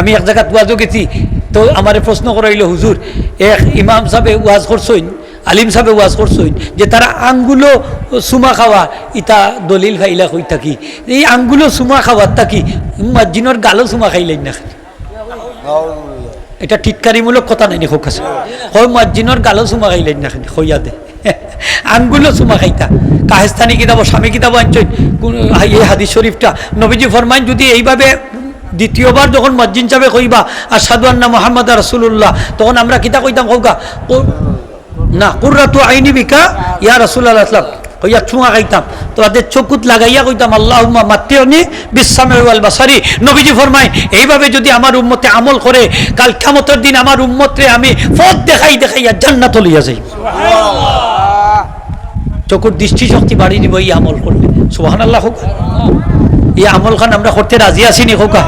আমি এক জায়গাত ওয়াজও গেছি। তো আমার প্রশ্ন করাইল, হুজুর, এক ইমাম সাহেবে ওয়াজ করছইন আলিম সাহেবে ওয়াজ করছইন যে তারা আঙ্গুলো সুমা খাওয়া, ইতা দলিল খাইলা কই থাকি? এই আঙ্গুলো সুমা খাওয়ার থাকি মাজিনর গালো সুমা খাইলেন না এটা টিটকারিমূলক কথা নাই হোক আছে হয় মাজিনর গালো সুমা খাইলেন না হইয়া দে। আঙ্গুলো সুমা খাইতা। কাহেস্তানি কিতাব, স্বামী কিতাব আনছেন এই হাদিস শরীফটা। নবীজি ফরমাইন, যদি এইভাবে দ্বিতীয়বার যখন মসজিদ যাবে কইবা আর সাদুয়ান্না মোহাম্মদ রাসুল্লাহ তখন আমরা কিতা কইতাম কৌকা না কুর্রাতু আইনি বিকা ইয়া রাসুল্লাহ আসলাম কইয়া ছুঁয়া খাইতাম। তো তাদের চকুত লাগাইয়া কইতাম আল্লাহ মাত্রিয়নি বিশ্বামে ওয়াল বাসারি নবীজি ফরমাই এইভাবে যদি আমার উম্মতে আমল করে কাল কামতের দিন আমার উম্মতরে আমি পথ দেখাই দেখাইয়া জান্নাত লইয়া যাই। চকুর দৃষ্টিশক্তি বাড়ি দিব এই আমল করলে। সুবাহান আল্লাহ হোক। এই আমল খান আমরা করতে রাজি আছি নি হোকা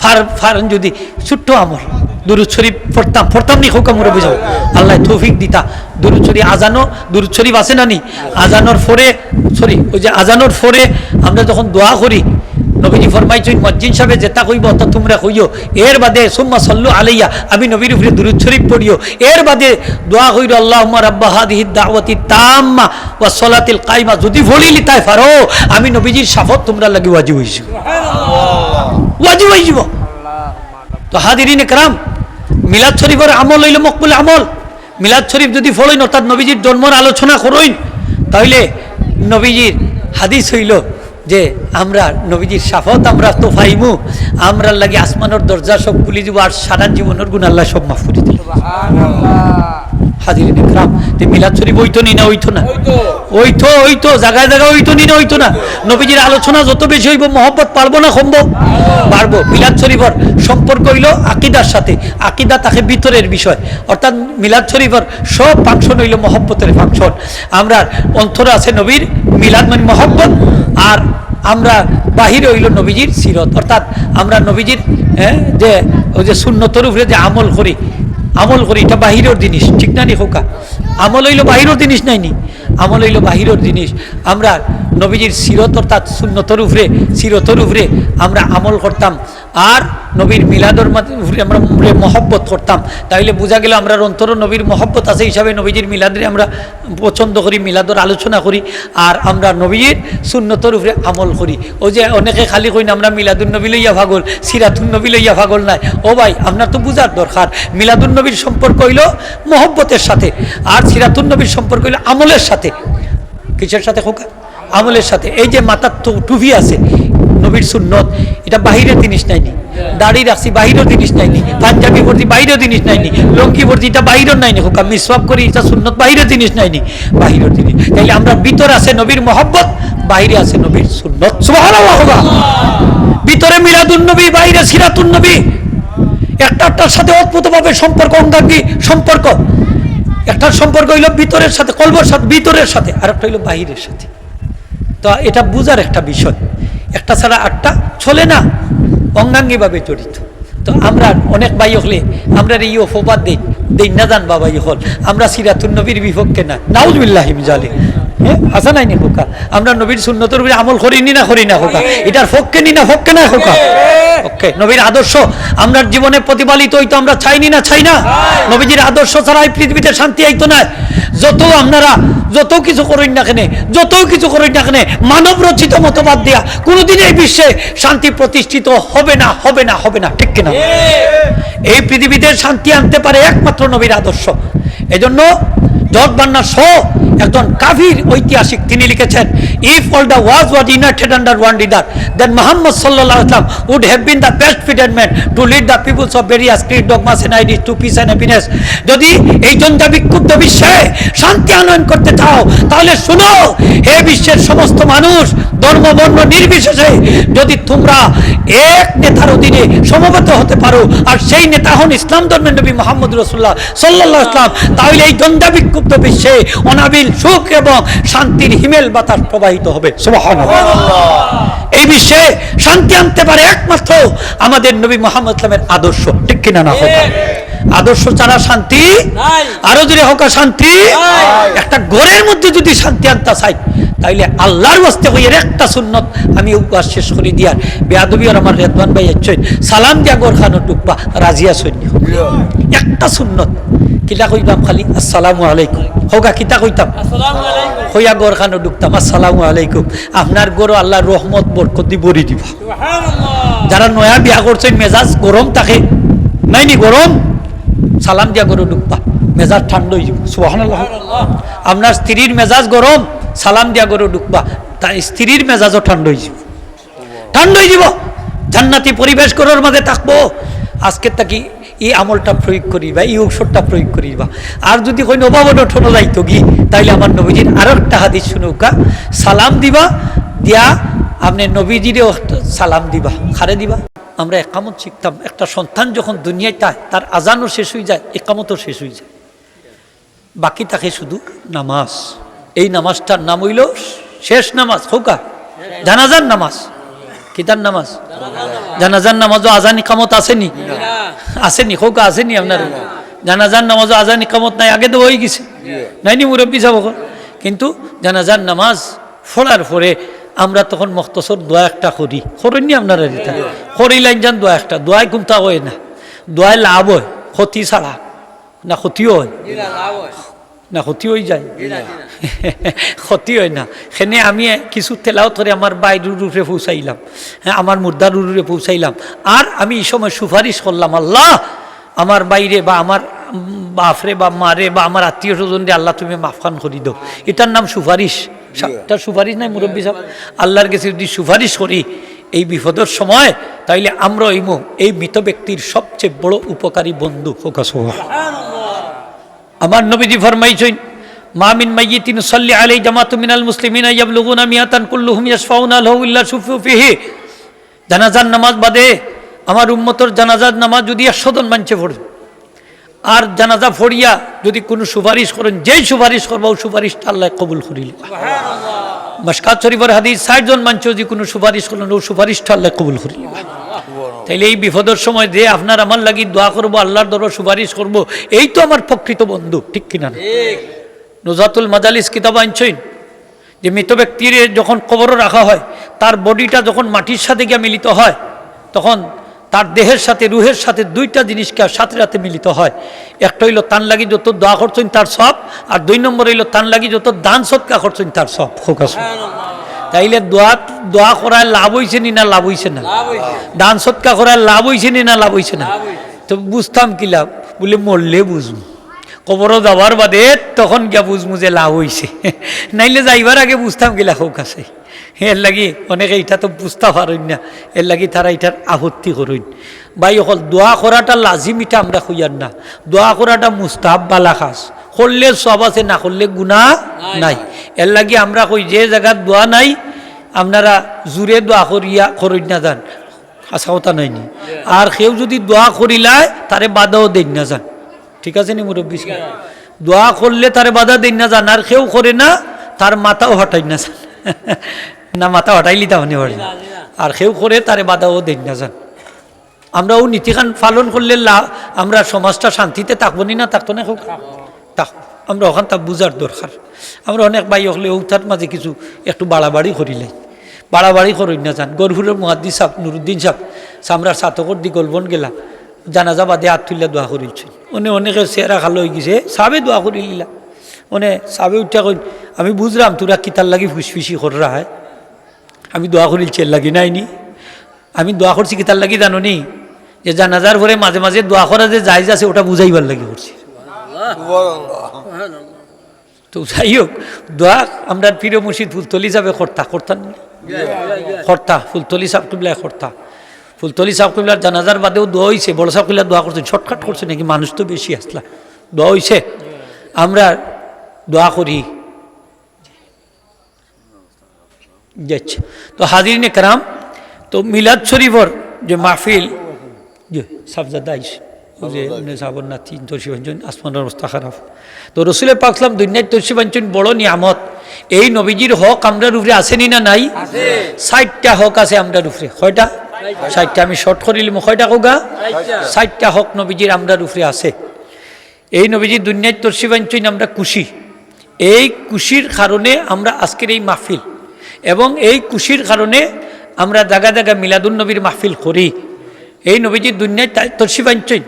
ফার ফারেন যদি ছোট্ট আমল, দুরুদ শরীফ পড়তাম পড়তাম নি খোকা মুরে বুঝাও আল্লাহ তৌফিক দিতা। দুরুদ শরীফ আজানো দুরুদ শরীফ আছে না নি? আজানোর ফরে সরি ওই যে আজানোর ফরে আমরা যখন দোয়া করি নবীজি ফরমাইছেন মজ্জিন সাহেব যেটা কইব তা তোমরা কইও। এর বাদে সুম্মা সল্লু আলাইয়া আমি নবীর উপরে দুরুদ শরীফ পড়িও। এর বাদে দোয়া কইর আল্লাহুম্মা রাব্বা হাদিহি দাওয়াতি তাম্মা ওয়া সলাতিল কাইমা যদি ভলিলি তাই পারো আমি নবীজির শাফত তোমরা লাগি ওয়াজিব হইছো ওয়াজিব হইব তো হাদিরিন একরাম মিলাদ শরীফের আমল হইল মকবুল আমল। মিলাদ শরীফ যদি ফলইন অর্থাৎ নবীজির জন্মর আলোচনা করইন তাহলে নবীজির হাদিস হইল যে আমরা নবীজির সাফত, আমরা তো ফাইমু আমরা লাগে আসমানোর দরজা সব খুলি দিব আর সারা জীবনের গুণ আল্লাহ সব মাফ করে দিল। হাজির একরাম তে মিলাদ শরীফ ওইতো নি না ওইতো না। ওইতো। ওইতো জায়গায় জায়গায় ওইতো নি না ওইতো না। নবীজির আলোচনা যত বেশি হইব মহব্বত পারব না সম্ভব পারব। মিলাদ শরীফর সম্পর্ক হইল আকিদার সাথে। আকিদা তাকে ভিতরের বিষয়। অর্থাৎ মিলাদ শরীফর সব ফাংশন হইল মহব্বতের ফাংশন আমরা অন্তরে আছে নবীর মিলাদ মানে মহব্বত আর আমরা বাহিরে হইল নবীজির সিরত। অর্থাৎ আমরা নবীজির হ্যাঁ, যে ওই যে শূন্যতর উপরে যে আমল করি আমল করি, এটা বাহিরের জিনিস, ঠিক না নি খোকা? আমল হইল বাহিরের জিনিস নাই নি? আমল হইল বাহিরের জিনিস। আমরা নবীজির সিরত অর্থাৎ শূন্যতর উপরে, সিরতর উপরে আমরা আমল করতাম। আর নবীর মিলাদর আমরা মহব্বত করতাম। তাইলে বোঝা গেল আমরা অন্তর নবীর মহব্বত আছে হিসাবে নবীজির মিলাদরে আমরা পছন্দ করি, মিলাদর আলোচনা করি আর আমরা নবীর শূন্যতর উপরে আমল করি। ও যে অনেকে খালি কই না আমরা মিলাদুল নবী লইয়া ভাগল সিরাতুল নবী লইয়া ভাগল নাই। ও ভাই, আপনার তো বুঝার দরকার। মিলাদুল নবীর সম্পর্ক হইল মহব্বতের সাথে আর সিরাতুল নবীর সম্পর্ক হইল আমলের সাথে। কিসের সাথে খোকা? আমলের সাথে। এই যে মাথার টু- টুপি আছে নবীর সুন্নত। এটা বাহিরের জিনিস নাইনি দাড়ি রাখছি, বাহিরের জিনিস নাইনি পাঞ্জাবি ভর্তি বাইরের জিনিস নাইনি লঙ্কি ভর্তি এটা বাহিরের নাইনি হোকা মিসওয়াক করি, এটা সুন্নত, বাহিরের জিনিস নাইনি বাহিরের জিনিস। তাইলে আমরা ভিতর আছে নবীর মহব্বত, বাইরে আছে নবীর সুন্নত। ভিতরে মিলাদুন নবী, বাইরে সিরাতুন নবী। একটা একটার সাথে অদ্ভুতভাবে সম্পর্ক, অঙ্গাঙ্গি সম্পর্ক। একটার সম্পর্ক হইল ভিতরের সাথে, কলবর সাথে, ভিতরের সাথে আর একটা হইল বাহিরের সাথে। তো এটা বুঝার একটা বিষয়। একটা ছাড়া আটটা চলে না। অঙ্গাঙ্গিভাবে জড়িত। তো আমরা অনেক ভাই হলে আমরা এই অপবাদ দিই। দিন না জান বাবাই হল আমরা সিরাতুন নবীর বিপক্ষে না। নাউজবিল্লাহিম জালি হ্যাঁ? আসা নাই নি খোকা? আমরা নবীর সুন্নতর উপরে আমল করিনি না করি না খোকা? এটার পক্ষে নি না পক্ষে না খোকা? ওকে নবীর আদর্শ আমরা জীবনে প্রতিপালিত হইতো আমরা চাইনি না চাই না? নবীজির আদর্শ ছাড়া এই পৃথিবীতে শান্তি আইতো না। যত আপনারা যত কিছু করেন না কেনে যত কিছু করেন না কেনে মানব রচিত মতবাদ দিয়া কোনোদিন এই বিশ্বে শান্তি প্রতিষ্ঠিত হবে না হবে না হবে না ঠিক কিনা? এই পৃথিবীতে শান্তি আনতে পারে একমাত্র নবীর আদর্শ। এজন্য জর্জ বান্নার শো একজন কাফির ঐতিহাসিক, তিনি লিখেছেন if all the was was united under one leader then Muhammad সাল্লাহ আসলাম would have been the best fitted man to lead the peoples of various creed dogmas and ideas to peace and happiness যদি এই জনতা বিক্ষুব্ধ বিশ্বে শান্তি আনয়ন করতে চাও, তাহলে শুনো, হে বিশ্বের সমস্ত মানুষ, ধর্ম, বর্ণ নির্বিশেষে যদি তোমরা এক নেতার অধীনে সমবেত হতে পারো, আর সেই নেতা হন ইসলাম ধর্মের নবী মোহাম্মদ রসুল্লাহ সাল্লাহ ইসলাম তাহলে এই দ্বন্দ্বা বিক্ষুব্ধ বিশ্বে অনাবিল সুখ এবং শান্তির হিমেল বাতাস প্রবাহিত হবে। এই বিশ্বে শান্তি আনতে পারে একমাত্র আমাদের নবী মোহাম্মদ ইসলামের আদর্শ। ঠিক কিনা না হোক আদর্শ ছাড়া শান্তি। আরও যদি হোক শান্তি। একটা ঘরের মধ্যে যদি শান্তি আনতে চাই তাইলে আল্লাহর বাস্তে হয়ে একটা সুন্নত আমি উপবাস শেষ করে দিয়ার। বেয়াদবি আর আমার রেদওয়ান ভাই এসছেন সালাম দিয়া গোর খানো টুকবা রাজিয়া সৈন্য একটা সুন্নত। কিতা কইতাম খালি? আসসালামু আলাইকুম। হোকা কিতা কইতাম? হইয়া গোর খানো ঢুকতাম আসসালামু আলাইকুম। আপনার গরু আল্লাহ রহমত বরকত বরি দিবা। যারা নয়া বিয়া করছেন মেজাজ গরম থাকে। নাই নি গরম? সালাম দিয়া গরু ঢুকবা। মেজাজ ঠান্ডা হয়ে যাব সুবহানাল্লাহ। আপনার স্ত্রীর মেজাজ গরম, সালাম দিয়া গরু ঢুকবা। তাই স্ত্রীর মেজাজও ঠান্ডা হয়ে যাব ঠান্ডা হয়ে যাব জান্নাতি পরিবেশ করার মাঝে থাকব। আজকে তাকি এই আমলটা প্রয়োগ করিবা, এই ঔষধটা প্রয়োগ করিবা। আর যদি কই নবাব ঠনো যাইতো গি, তাইলে আমার নবীজির আরও একটা হাদিস শুনুকা সালাম দিবা, দিয়া আপনি নবীজিরেও সালাম দিবা, খারে দিবা। আমরা একামত শিখতাম। একটা সন্তান যখন দুনিয়ায় তাই তার আজানও শেষ হয়ে যায়, একামতও শেষ হয়ে যায়। বাকি থাকে শুধু নামাজ। এই নামাজটার নাম হইল শেষ নামাজ হোকা জানাজার নামাজ। কিতার নামাজ? জানাজার নামাজও আজান ইকামত আসেনি। আসেনি হোকা আসেনি আপনার। জানাজার নামাজও আজান ইকামত নাই, আগে তো হয়ে গেছে। নাইনি মুরব্বী যাব কিন্তু জানাজার নামাজ ফোড়ার পরে আমরা তখন মখতসর দোয়া একটা করি। করেননি আপনারা এটা? করিলাইন যান, দোয়া একটা। দোয়াই কোনটা হয় না। দোয়ায় লাভ হয়, ক্ষতি ছাড়া। না ক্ষতিও হয়। না ক্ষতি হয়ে যায়। ক্ষতি হয় না। সেনে আমি কিছু তেলাও ধরে আমার বাইরের রূপে পৌঁছাইলাম। হ্যাঁ আমার মুর্দার রূপে পৌঁছাইলাম। আর আমি এই সময় সুপারিশ করলাম, আল্লাহ! আমার বাইরে বা আমার বাপরে বা মারে বা আমার আত্মীয় স্বজন আল্লাহ তুমি মাফখান করি দাও। এটার নাম সুপারিশ। এটা সুপারিশ নাই মুরব্বী সাহেব। আল্লাহর কাছে যদি সুপারিশ করি এই বিপদের সময় তাইলে আমরা এই এই মৃত ব্যক্তির সবচেয়ে বড় উপকারী বন্ধু হোক। আমার নবীজি ফরমাইছেন মা মিন মাইয়িতিন সাল্লি আলাই জামাতু মিনাল মুসলিমিনা ইয়াবলুগুনা মিয়াতান কুল্লুহুম ইয়াশফাউনা লাহু ইল্লা শুফু ফিহি। জানাজার নামাজ বাদে আমার উম্মতর জানাজার নামাজ যদি একশো জন মানছে পড়ে। আর জানাজা ফড়িয়া যদি কোনো সুপারিশ করেন যেই সুপারিশ করব সুপারিশটা আল্লাহ কবুল করিল। মশকাত শরীফের হাদিস ষাট জন মানছে যদি কোনো সুপারিশ করলেন ও সুপারিশটা আল্লাহ কবুল করিল। তাইলে এই বিপদের সময় যে আপনার আমার লাগি দোয়া করব আল্লাহর দরবার সুপারিশ করব এই তো আমার প্রকৃত বন্ধু ঠিক কিনা না? নজাতুল মাদালিস কিতাব আনছেন যে মৃত ব্যক্তির যখন কবরও রাখা হয় তার বডিটা যখন মাটির সাথে গিয়ে মিলিত হয় তখন তার দেহের সাথে রুহের সাথে দুইটা জিনিসকে সাথে সাথে মিলিত হয়। একটা হইল তান লাগি যত দোয়া করছেন তার সব আর দুই নম্বর হইল তান লাগি যত দান সৎকা করছেন তার সব। ফোকাস তাইলে দোয়া দোয়া করায় লাভ হইছে নি না লাভ হইছে না? দান সৎকা করার লাভ হইছে নি না লাভ হইছে না। তো বুঝতাম কি লাভ? বলে মরলে বুঝব কবরও যাওয়ার বাদে তখন গিয়া বুঝব যে লাভ হইছে। নাইলে যাইবার আগে বুঝতাম গিলা হোক আছে এর লাগি অনেকে এটা তো বুঝতে পারেন না। এর লাগি তারা এটার আপত্তি করইন ভাই অকল দোয়া করাটা লাজিম এটা আমরা খুঁজার না। দোয়া করাটা মুস্তাহাব বালা খাস। করলে সব আছে না করলে গুণা নাই। এর লাগি আমরা কই যে জায়গার দোয়া নাই আপনারা জুড়ে দোয়া করিয়া করিন না যান আশা কথা নাইনি আর কেউ যদি দোয়া করিলায় তারে বাধাও দেন না যান ঠিক আছে নি মুরব্বী সাহেব? দোয়া করলে তারে বাধা দেন না যান আর কেউ করে না তার মাথাও হটাই না যান না মাথা হটাইলি তাহলে পারে না আর কেউ করে তারে বাধাও দেন না যান আমরা ও নীতিখান পালন করলে লা- আমরা সমাজটা শান্তিতে থাকব নি না থাকতো না থাক আমরা ওখান তা বুঝার দরকার। আমরা অনেক ভাই হলে ওটার মাঝে কিছু একটু বাড়াবাড়ি করিলাই বাড়াবাড়ি করি না যান গরহুরের মহাদ্দি সাহ নুরুদ্দিন সাহ সামরার সাতকর দি গলবন গেলা জানাজা বাদে হাত তুললে দোয়া করিলছে। অনে অনেকে চেহারা খালো হয়ে গেছে সাবে দোয়া করিলিলা অনে সাবে উঠা কই আমি বুঝলাম তোরা কিতার লাগি ফুসফিসি কররা হয় আমি দোয়া করিলছি এর লাগি নাইনি আমি দোয়া করছি কিতার লাগি জানো নি? যে জানাজার পরে মাঝে মাঝে দোয়া করা যে যাই আছে, ওটা বুঝাইবার লাগি করছি। তো যাই হোক, দোয়া আমরা প্রিয় মুর্শিদ ফুলতলি যাবে কর্তা কর্তা? কর্তা, ফুলতলি সাহেব কিবলা কর্তা। ফুলতলি সাহেব কিবলার জানাজার বাদেও দোয়া হয়েছে বড় সাহেব কিবলা দোয়া করছেন শর্টকাট করছে নাকি, মানুষ তো বেশি আসলা। দোয়া হয়েছে আমরা দোয়া করি। যাচ্ছে। তো হাজিরিনে কারাম তো মিলাদ শরীফর যে মাহফিল যে সাবজাদা আইস যে সাবর বাঞ্চন আসমানের অবস্থা খারাপ তো রসুলের পাকলাম দুনিয়ার তসি বাঞ্চন বড় নিয়ামত। এই নবীজির হক আমরার উপরে আসেনি না নাই? ষাটটা হক আছে আমরার উপরে। কয়টা? ষাটটা। আমি শর্ট করিলি মুখয়টা কোগা। ষাটটা। হক নবীজির আমরার উপরে আছে। এই নবীজি দুনিয়ায় তর্সিবাঞ্চইন আমরা খুশি। এই খুশির কারণে আমরা আজকের এই মাহফিল এবং এই খুশির কারণে আমরা জায়গা জায়গা মিলাদুন নবীর মাহফিল করি। এই নবীজি দুনিয়ায় তর্সিবাঞ্চইন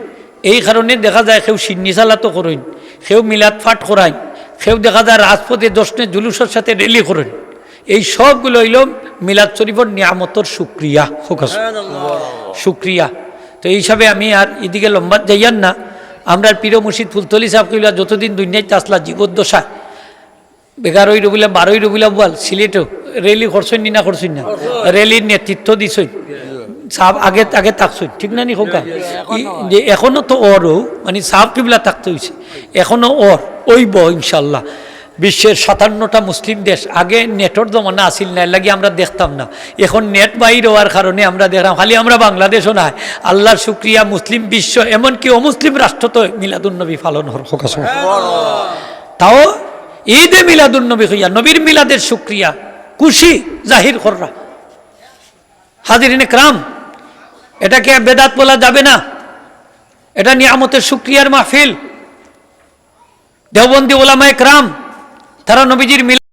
এই কারণে দেখা যায় কেউ সিন্নি চালাতো করেন কেউ মিলাদ ফাট করাইন কেউ দেখা যায় রাজপথে দশনে জুলুসের সাথে রেলি করেন। এই সবগুলো হইল মিলাদ শরীফর নিয়ামতর সুক্রিয়া হোক শুক্রিয়া। তো এই হিসাবে আমি আর এদিকে লম্বা যাইয়ান না। আমরা পীর মুর্শিদ ফুলতলি সাহেব কইলা যতদিন দুনিয়ায় চাষলা জীবদ্দশা এগারোই রবিলা বারোই রবিলা বল সিলেটও। রেলি করছেন নি না করছেন না? রেলির নেতৃত্ব দিছই সাপ আগে আগে থাকছই ঠিক না নি ই- যে এখনও তো ওরও মানে সাপ কিবলা থাকতে হয়েছে এখনও ওর ওইব ইনশাল্লাহ। বিশ্বের সাতান্নটা মুসলিম দেশ আগে নেটর জমানা আসিল না লাগি আমরা দেখতাম না। এখন নেট বাইর হওয়ার কারণে আমরা দেখলাম খালি আমরা বাংলাদেশও না আল্লাহর শুক্রিয়া মুসলিম বিশ্ব এমনকি অমুসলিম রাষ্ট্র তো মিলাদুন্নবী পালন হোক তাও ঈদে মিলাদুল নবী হইয়া, নবীর মিলাদের শুক্রিয়া। খুশি জাহির কররা হাজিরিনে ক্রাম এটাকে বেদাত বলা যাবে না। এটা নিয়ামতের শুক্রিয়ার মাহফিল। দেওবন্দি ওলামায় ক্রাম তারা নবীজির মিল